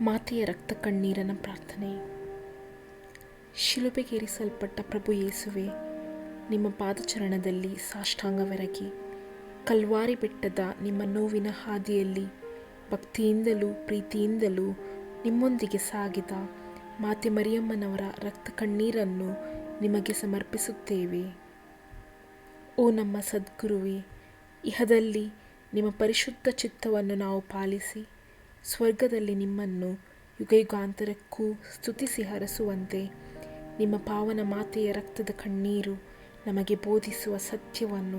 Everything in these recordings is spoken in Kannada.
ಮಾತೆಯ ರಕ್ತ ಕಣ್ಣೀರನ ಪ್ರಾರ್ಥನೆ. ಶಿಲುಬೆಗೇರಿಸಲ್ಪಟ್ಟ ಪ್ರಭು ಯೇಸುವೆ, ನಿಮ್ಮ ಪಾದಚರಣದಲ್ಲಿ ಸಾಷ್ಟಾಂಗವೆರಗಿ, ಕಲ್ವಾರಿ ಬೆಟ್ಟದ ನಿಮ್ಮ ನೋವಿನ ಹಾದಿಯಲ್ಲಿ ಭಕ್ತಿಯಿಂದಲೂ ಪ್ರೀತಿಯಿಂದಲೂ ನಿಮ್ಮೊಂದಿಗೆ ಸಾಗಿದ ಮಾತೆ ಮರಿಯಮ್ಮನವರ ರಕ್ತ ಕಣ್ಣೀರನ್ನು ನಿಮಗೆ ಸಮರ್ಪಿಸುತ್ತೇವೆ. ಓ ನಮ್ಮ ಸದ್ಗುರುವೆ, ಇಹದಲ್ಲಿ ನಿಮ್ಮ ಪರಿಶುದ್ಧ ಚಿತ್ತವನ್ನು ನಾವು ಪಾಲಿಸಿ ಸ್ವರ್ಗದಲ್ಲಿ ನಿಮ್ಮನ್ನು ಯುಗಯುಗಾಂತರಕ್ಕೂ ಸ್ತುತಿಸಿ ಹರಸುವಂತೆ ನಿಮ್ಮ ಪಾವನ ಮಾತೆಯ ರಕ್ತದ ಕಣ್ಣೀರು ನಮಗೆ ಬೋಧಿಸುವ ಸತ್ಯವನ್ನು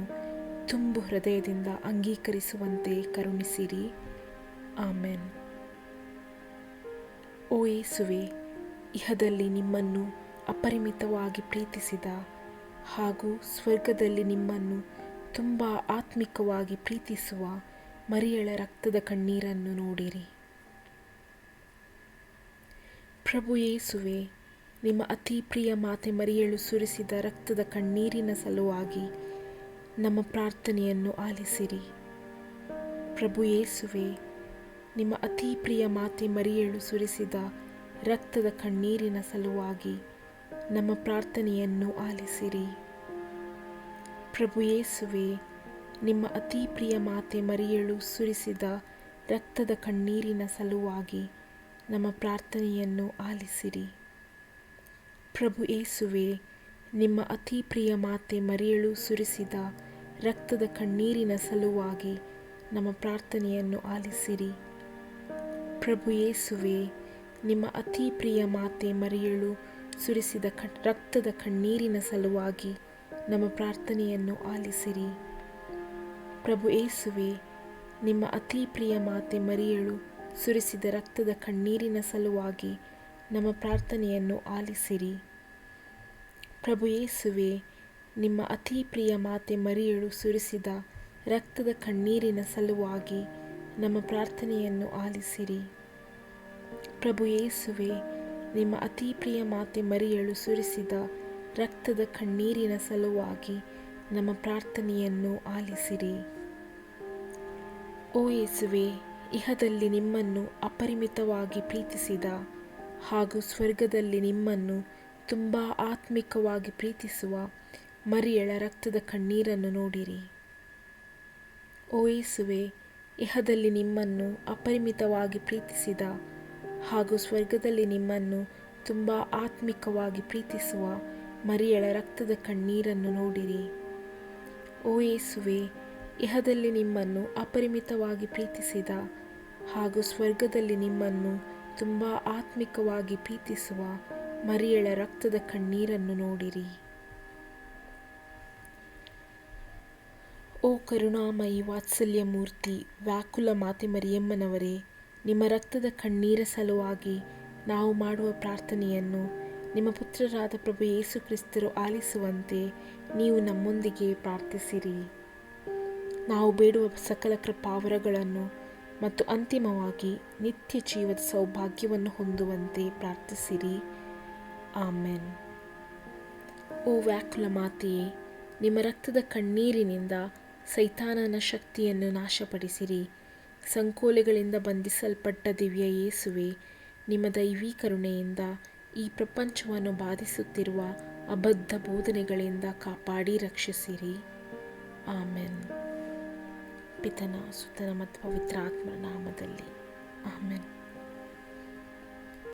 ತುಂಬು ಹೃದಯದಿಂದ ಅಂಗೀಕರಿಸುವಂತೆ ಕರುಣಿಸಿರಿ. ಆಮೆನ್. ಓ ಏಸುವೆ ಇಹದಲ್ಲಿ ನಿಮ್ಮನ್ನು ಅಪರಿಮಿತವಾಗಿ ಪ್ರೀತಿಸಿದ ಹಾಗೂ ಸ್ವರ್ಗದಲ್ಲಿ ನಿಮ್ಮನ್ನು ತುಂಬ ಆತ್ಮಿಕವಾಗಿ ಪ್ರೀತಿಸುವ ಮರಿಯಳ ರಕ್ತದ ಕಣ್ಣೀರನ್ನು ನೋಡಿರಿ. ಪ್ರಭು ಯೇಸುವೆ, ನಿಮ್ಮ ಅತಿ ಪ್ರಿಯ ಮಾತೆ ಮರಿಯಳು ಸುರಿಸಿದ ರಕ್ತದ ಕಣ್ಣೀರಿನ ಸಲುವಾಗಿ ನಮ್ಮ ಪ್ರಾರ್ಥನೆಯನ್ನು ಆಲಿಸಿರಿ. ಪ್ರಭು ಯೇಸುವೆ, ನಿಮ್ಮ ಅತಿ ಪ್ರಿಯ ಮಾತೆ ಮರಿಯಳು ಸುರಿಸಿದ ರಕ್ತದ ಕಣ್ಣೀರಿನ ಸಲುವಾಗಿ ನಮ್ಮ ಪ್ರಾರ್ಥನೆಯನ್ನು ಆಲಿಸಿರಿ. ಪ್ರಭು ಯೇಸುವೆ, ನಿಮ್ಮ ಅತಿ ಪ್ರಿಯ ಮಾತೆ ಮರಿಯಳು ಸುರಿಸಿದ ರಕ್ತದ ಕಣ್ಣೀರಿನ ಸಲುವಾಗಿ ನಮ್ಮ ಪ್ರಾರ್ಥನೆಯನ್ನು ಆಲಿಸಿರಿ. ಪ್ರಭು ಏಸುವೆ ನಿಮ್ಮ ಅತಿ ಪ್ರಿಯ ಮಾತೆ ಮರಿಯಳು ಸುರಿಸಿದ ರಕ್ತದ ಕಣ್ಣೀರಿನ ಸಲುವಾಗಿ ನಮ್ಮ ಪ್ರಾರ್ಥನೆಯನ್ನು ಆಲಿಸಿರಿ. ಪ್ರಭು ಏಸುವೆ ನಿಮ್ಮ ಅತಿ ಪ್ರಿಯ ಮಾತೆ ಮರಿಯಳು ಸುರಿಸಿದ ಕ, ರಕ್ತದ ಕಣ್ಣೀರಿನ ಸಲುವಾಗಿ ನಮ್ಮ ಪ್ರಾರ್ಥನೆಯನ್ನು ಆಲಿಸಿರಿ. ಪ್ರಭು ಏಸುವೆ ನಿಮ್ಮ ಅತಿ ಪ್ರಿಯ ಮಾತೆ ಮರಿಯಳು ಸುರಿಸಿದ ರಕ್ತದ ಕಣ್ಣೀರಿನ ಸಲುವಾಗಿ ನಮ್ಮ ಪ್ರಾರ್ಥನೆಯನ್ನು ಆಲಿಸಿರಿ. ಪ್ರಭು ಯೇಸುವೆ, ನಿಮ್ಮ ಅತಿ ಪ್ರಿಯ ಮಾತೆ ಮರಿಯಳು ಸುರಿಸಿದ ರಕ್ತದ ಕಣ್ಣೀರಿನ ಸಲುವಾಗಿ ನಮ್ಮ ಪ್ರಾರ್ಥನೆಯನ್ನು ಆಲಿಸಿರಿ. ಪ್ರಭು ಯೇಸುವೆ, ನಿಮ್ಮ ಅತಿ ಪ್ರಿಯ ಮಾತೆ ಮರಿಯಳು ಸುರಿಸಿದ ರಕ್ತದ ಕಣ್ಣೀರಿನ ಸಲುವಾಗಿ ನಮ್ಮ ಪ್ರಾರ್ಥನೆಯನ್ನು ಆಲಿಸಿರಿ. ಓ ಯೇಸುವೆ ಇಹದಲ್ಲಿ ನಿಮ್ಮನ್ನು ಅಪರಿಮಿತವಾಗಿ ಪ್ರೀತಿಸಿದ ಹಾಗೂ ಸ್ವರ್ಗದಲ್ಲಿ ನಿಮ್ಮನ್ನು ತುಂಬ ಆತ್ಮಿಕವಾಗಿ ಪ್ರೀತಿಸುವ ಮರಿಯಳ ರಕ್ತದ ಕಣ್ಣೀರನ್ನು ನೋಡಿರಿ. ಓಯಿಸುವೆ ಇಹದಲ್ಲಿ ನಿಮ್ಮನ್ನು ಅಪರಿಮಿತವಾಗಿ ಪ್ರೀತಿಸಿದ ಹಾಗೂ ಸ್ವರ್ಗದಲ್ಲಿ ನಿಮ್ಮನ್ನು ತುಂಬ ಆತ್ಮಿಕವಾಗಿ ಪ್ರೀತಿಸುವ ಮರಿಯಳ ರಕ್ತದ ಕಣ್ಣೀರನ್ನು ನೋಡಿರಿ. ಓ ಯೇಸುವೆ ಇಹದಲ್ಲಿ ನಿಮ್ಮನ್ನು ಅಪರಿಮಿತವಾಗಿ ಪ್ರೀತಿಸಿದ ಹಾಗೂ ಸ್ವರ್ಗದಲ್ಲಿ ನಿಮ್ಮನ್ನು ತುಂಬ ಆತ್ಮಿಕವಾಗಿ ಪ್ರೀತಿಸುವ ಮರಿಯಳ ರಕ್ತದ ಕಣ್ಣೀರನ್ನು ನೋಡಿರಿ. ಓ ಕರುಣಾಮಯಿ ವಾತ್ಸಲ್ಯ ಮೂರ್ತಿ ವ್ಯಾಕುಲ ಮಾತೆ ಮರಿಯಮ್ಮನವರೇ, ನಿಮ್ಮ ರಕ್ತದ ಕಣ್ಣೀರ ಸಲುವಾಗಿ ನಾವು ಮಾಡುವ ಪ್ರಾರ್ಥನೆಯನ್ನು ನಿಮ್ಮ ಪುತ್ರರಾದ ಪ್ರಭು ಯೇಸು ಕ್ರಿಸ್ತರು ಆಲಿಸುವಂತೆ ನೀವು ನಮ್ಮೊಂದಿಗೆ ಪ್ರಾರ್ಥಿಸಿರಿ. ನಾವು ಬೇಡುವ ಸಕಲ ಕೃಪಾವರಗಳನ್ನು ಮತ್ತು ಅಂತಿಮವಾಗಿ ನಿತ್ಯ ಜೀವದ ಸೌಭಾಗ್ಯವನ್ನು ಹೊಂದುವಂತೆ ಪ್ರಾರ್ಥಿಸಿರಿ. ಆಮೆನ್. ಓ ವ್ಯಾಕುಲ ಮಾತೆಯೇ, ನಿಮ್ಮ ರಕ್ತದ ಕಣ್ಣೀರಿನಿಂದ ಸೈತಾನನ ಶಕ್ತಿಯನ್ನು ನಾಶಪಡಿಸಿರಿ. ಸಂಕೋಲೆಗಳಿಂದ ಬಂಧಿಸಲ್ಪಟ್ಟ ದಿವ್ಯ ಯೇಸುವೆ, ನಿಮ್ಮ ದೈವೀ ಕರುಣೆಯಿಂದ ಈ ಪ್ರಪಂಚವನ್ನು ಬಾಧಿಸುತ್ತಿರುವ ಅಬದ್ಧ ಬೋಧನೆಗಳಿಂದ ಕಾಪಾಡಿ ರಕ್ಷಿಸಿರಿ. ಆಮೆನ್. ಪಿತನ ಸುತನ ಮತ್ತು ಪವಿತ್ರ ಆತ್ಮರ ನಾಮದಲ್ಲಿ. ಆಮೆನ್.